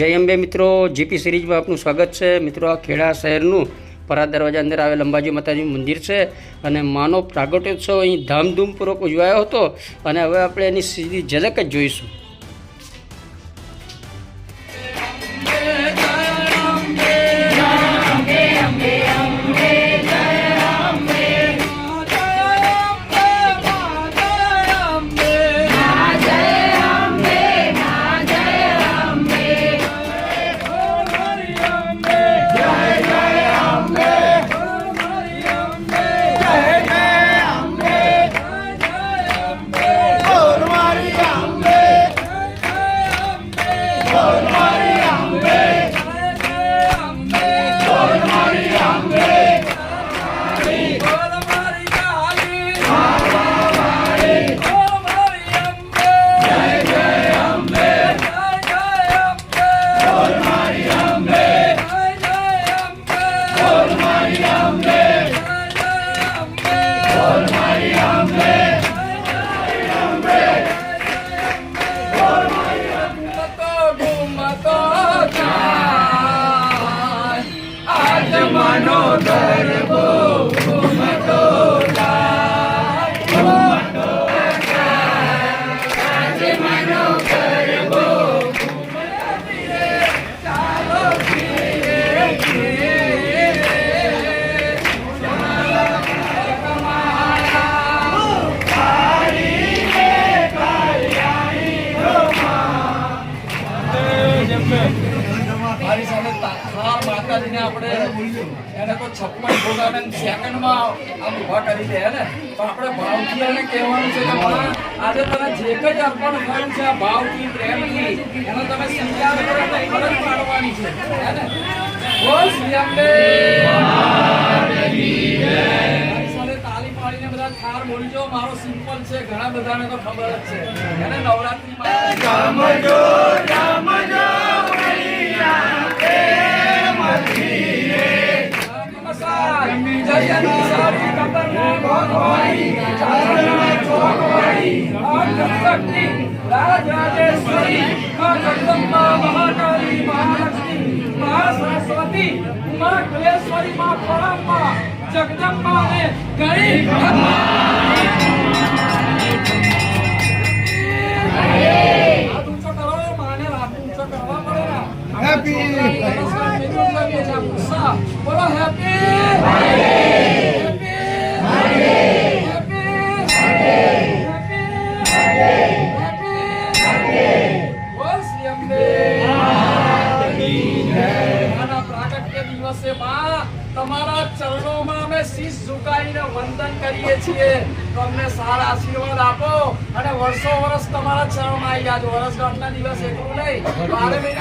જય અંબે મિત્રો, જીપી સિરીઝમાં આપનું સ્વાગત છે. મિત્રો, આ ખેડા શહેરનું પરા દરવાજા અંદર આવેલ અંબાજી માતાજીનું મંદિર છે અને માનો પ્રાગટ્યોત્સવ અહીં ધામધૂમપૂર્વક ઉજવાયો હતો અને હવે આપણે એની સીધી ઝલક જ જોઈશું. આમ કરી દે ને? પણ આપણે ભાવથી કહેવાનું છે કે આજે તમે જે કંઈ અર્પણ થયું છે ભાવથી પ્રેમથી એને તમે સ્વીકાર કરો એટલે ફરજ પાડવાની છે હે ને? બોલ શ્રી અંબે તાલી પાડીને બધા ઠાર બોલજો મારો સિમ્પલ છે ઘણા બધાને તો ખબર જ છે. એને કરો, માને હાથ ઊંચો કરવા પડે ને. આપણે છોકરાની ઉમા કલેશ્વરી મા પરમા જગદંબા ને ગણી happy. Happy. વંદન કરીએ છીએ. તો અમને સારા આશીર્વાદ આપો અને વર્ષો વર્ષ તમારા ચરણ આવી જાય વર્ષ આટલા દિવસ એટલું નહીં. બારે પછી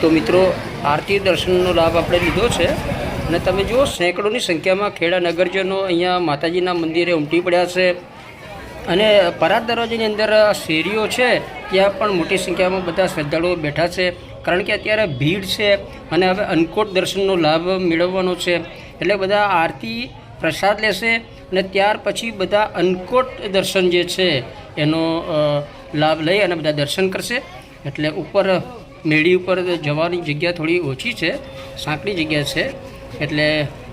તો મિત્રો, આરતી દર્શનનો લાભ આપણે લીધો છે. અને તમે જુઓ, સેંકડોની સંખ્યામાં ખેડા નગરજનો અહીંયા માતાજીના મંદિરે ઉમટી પડ્યા છે. અને પરાત દરવાજાની અંદર શેરીઓ છે, ત્યાં પણ મોટી સંખ્યામાં બધા શ્રદ્ધાળુઓ બેઠા છે. કારણ કે અત્યારે ભીડ છે અને હવે અન્નકોટ દર્શનનો લાભ મેળવવાનો છે. એટલે બધા આરતી પ્રસાદ લેશે અને ત્યાર પછી બધા અન્નકોટ દર્શન જે છે, એનો લાભ લઈ અને બધા દર્શન કરશે. એટલે ઉપર મેળી ઉપર જવાની જગ્યા થોડી ઓછી છે, સાંકડી જગ્યા છે, એટલે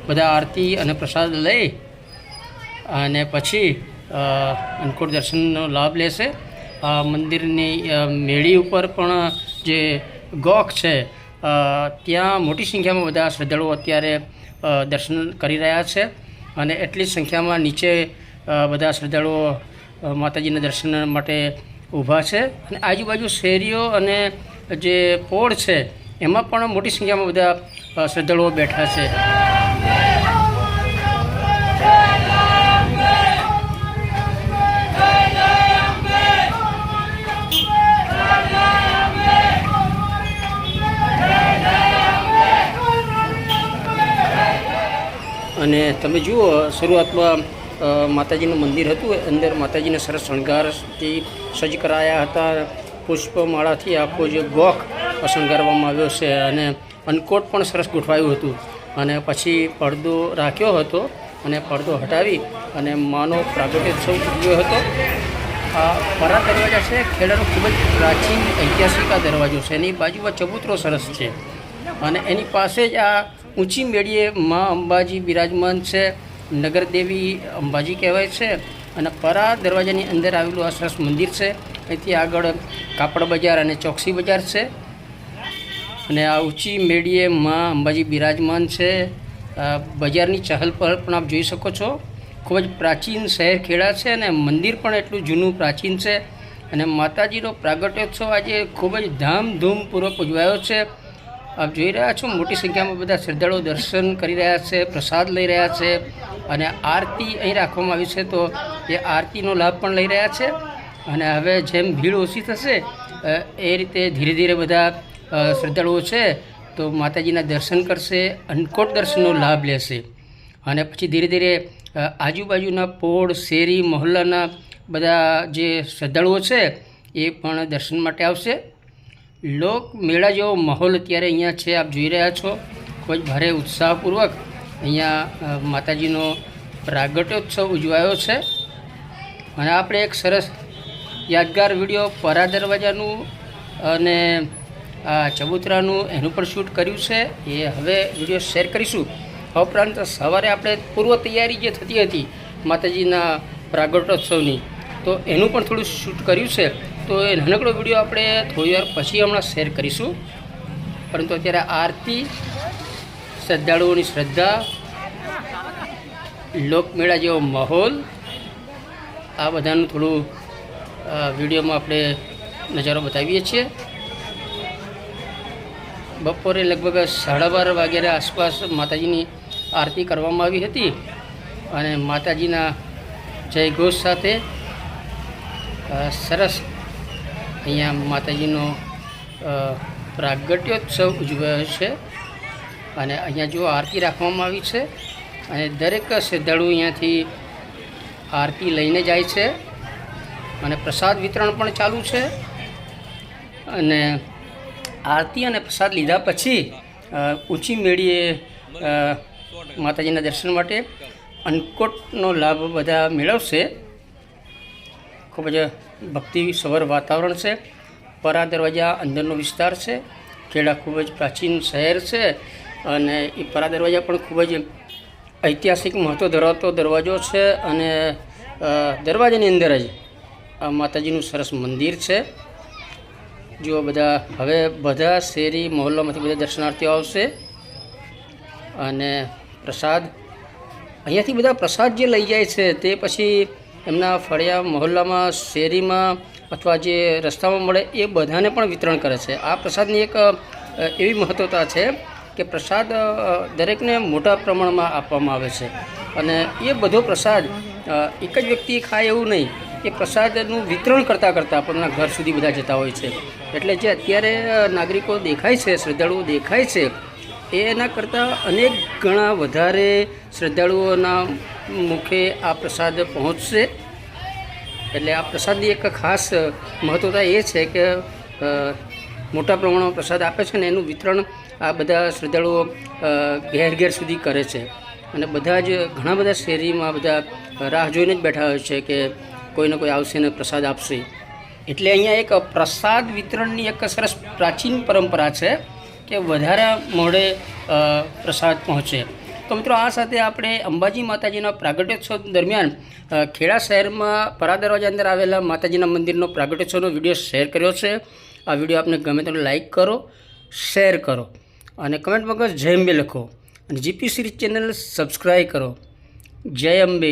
બધા આરતી અને પ્રસાદ લઈ અને પછી અન્નકૂટ દર્શનનો લાભ લેશે. આ મંદિરની મેળી ઉપર પણ જે ગોખ છે ત્યાં મોટી સંખ્યામાં બધા શ્રદ્ધાળુઓ અત્યારે દર્શન કરી રહ્યા છે અને એટલી સંખ્યામાં નીચે બધા શ્રદ્ધાળુઓ માતાજીના દર્શન માટે ઊભા છે. અને આજુબાજુ શેરીઓ અને જે પોળ છે, એમાં પણ મોટી સંખ્યામાં બધા શ્રદ્ધાળુઓ બેઠા છે. અને તમે જુઓ, શરૂઆતમાં માતાજીનું મંદિર હતું અંદર માતાજીને સરસ શણગારથી સજ્જ કરાયા હતા. પુષ્પમાળાથી આખો જે ગોખ શણગારવામાં આવ્યો છે અને અન્નકોટ પણ સરસ ગોઠવાયું હતું. અને પછી પડદો રાખ્યો હતો અને પડદો હટાવી અને માનો પ્રાગટ્યોત્સવ ઉજવ્યો હતો. આ પરા દરવાજા છે ખેડાનો ખૂબ જ પ્રાચીન ઐતિહાસિક આ દરવાજો છે. એની બાજુમાં ચબૂતરો સરસ છે. અને એની પાસે જ આ ઊંચી મેળીએ મા અંબાજી બિરાજમાન છે, નગરદેવી અંબાજી કહેવાય છે. અને પરા દરવાજાની અંદર આવેલું આ સરસ મંદિર છે. અહીંથી આગળ કાપડ બજાર અને ચોકસી બજાર છે. અને આ ઊંચી મેળીએ માં અંબાજી બિરાજમાન છે. બજારની ચહલ પહલ પણ આપ જોઈ શકો છો. ખૂબ જ પ્રાચીન શહેર ખેડા છે અને મંદિર પણ એટલું જૂનું પ્રાચીન છે. અને માતાજીનો પ્રાગટ્યોત્સવ આજે ખૂબ જ ધામધૂમપૂર્વક ઉજવાયો છે. આપ જોઈ રહ્યા છો મોટી સંખ્યામાં બધા શ્રદ્ધાળુઓ દર્શન કરી રહ્યા છે, પ્રસાદ લઈ રહ્યા છે અને આરતી અહીં રાખવામાં આવી છે. તો એ આરતીનો લાભ પણ લઈ રહ્યા છે. અને હવે જેમ ભીડ ઓછી થશે એ રીતે ધીરે ધીરે બધા શ્રદ્ધાળુઓ છે, તો માતાજીના દર્શન કરશે, અન્નકોટ દર્શનનો લાભ લેશે. અને પછી ધીરે ધીરે આજુબાજુના પોળ, શેરી, મહોલ્લાના બધા જે શ્રદ્ધાળુઓ છે, એ પણ દર્શન માટે આવશે. લોક મેળા જેવો માહોલ અત્યારે અહીંયા છે, આપ જોઈ રહ્યા છો. ખૂબ જ ભારે ઉત્સાહપૂર્વક અહીંયા માતાજીનો પ્રાગટ્યોત્સવ ઉજવાયો છે. અને આપણે એક સરસ યાદગાર વીડિયો પરા દરવાજાનું અને, આ, ચબૂતરાનું એનું પણ શૂટ કર્યું છે. એ હવે વીડિયો શેર કરીશું. આ ઉપરાંત સવારે આપણે પૂર્વ તૈયારી જે થતી હતી માતાજીના પ્રાગટોત્સવની તો એનું પણ થોડું શૂટ કર્યું છે. તો એ નાનકડો વીડિયો આપણે થોડી વાર પછી હમણાં શેર કરીશું. પરંતુ અત્યારે આરતી, શ્રદ્ધાળુઓની શ્રદ્ધા, લોકમેળા જેવો માહોલ, આ બધાનું થોડું વિડીયોમાં આપણે નજારો બતાવીએ છીએ. બપોરે લગભગ સાડા બાર વાગ્યાના આસપાસ માતાજીની આરતી કરવામાં આવી હતી અને માતાજીના જયઘોષ સાથે સરસ અહીંયા માતાજીનો પ્રાગટ્યોત્સવ ઉજવાયો છે અને અહીંયા જો આરતી રાખવામાં આવી છે અને દરેક શ્રદ્ધાળુ અહીંયાથી આરતી લઈને જાય છે. અને પ્રસાદ વિતરણ પણ ચાલુ છે. અને આરતી અને પ્રસાદ લીધા પછી ઊંચી મેળીએ માતાજીના દર્શન માટે અન્નકોટનો લાભ બધા મેળવશે. ખૂબ જ ભક્તિ સવર વાતાવરણ છે. પરા દરવાજા અંદરનો વિસ્તાર છે. ખેડા ખૂબ જ પ્રાચીન શહેર છે અને એ પરા દરવાજા પણ ખૂબ જ ઐતિહાસિક મહત્ત્વ ધરાવતો દરવાજો છે અને દરવાજાની અંદર જ આ માતાજીનું સરસ મંદિર છે. જો બધા, હવે બધા શેરી મહોલ્લામાંથી બધા દર્શનાર્થીઓ આવશે. અને પ્રસાદ, અહીંયાથી બધા પ્રસાદ જે લઈ જાય છે તે પછી એમના ફળિયા મહોલ્લામાં, શેરીમાં અથવા જે રસ્તામાં મળે એ બધાને પણ વિતરણ કરે છે. આ પ્રસાદની એક એવી મહત્ત્વતા છે કે પ્રસાદ દરેકને મોટા પ્રમાણમાં આપવામાં આવે છે. અને એ બધો પ્રસાદ એક જ વ્યક્તિ ખાય એવું નહીં. એ પ્રસાદનું વિતરણ કરતાં કરતાં આપણના ઘર સુધી બધા જતા હોય છે. એટલે જે અત્યારે નાગરિકો દેખાય છે, શ્રદ્ધાળુઓ દેખાય છે, એના કરતાં અનેક ગણા વધારે શ્રદ્ધાળુઓના મુખે આ પ્રસાદ પહોંચશે. એટલે આ પ્રસાદની એક ખાસ મહત્વતા એ છે કે મોટા પ્રમાણમાં પ્રસાદ આપે છે ને એનું વિતરણ આ બધા શ્રદ્ધાળુઓ ઘેર ઘેર સુધી કરે છે. અને બધા જ ઘણા બધા શેરીમાં બધા રાહ જોઈને જ બેઠા હોય છે કે કોઈને કોઈ આવશે ને પ્રસાદ આપશે. એટલે અહીંયા એક પ્રસાદ વિતરણની એક સરસ પ્રાચીન પરંપરા છે કે વધારે મોડે પ્રસાદ પહોંચે. તો મિત્રો આ સાથે આપણે અંબાજી માતાજીના પ્રાગટ્યોત્સવ દરમિયાન ખેડા શહેરમાં પરા દરવાજા અંદર આવેલા માતાજીના મંદિરનો પ્રાગટ્યોત્સવનો વીડિયો શેર કર્યો છે. આ વીડિયો આપને ગમે તો લાઈક કરો, શેર કરો અને કમેન્ટ બોક્સ જય અંબે લખો. અને જીપી સિરીઝ ચેનલ સબસ્ક્રાઈબ કરો. જય અંબે.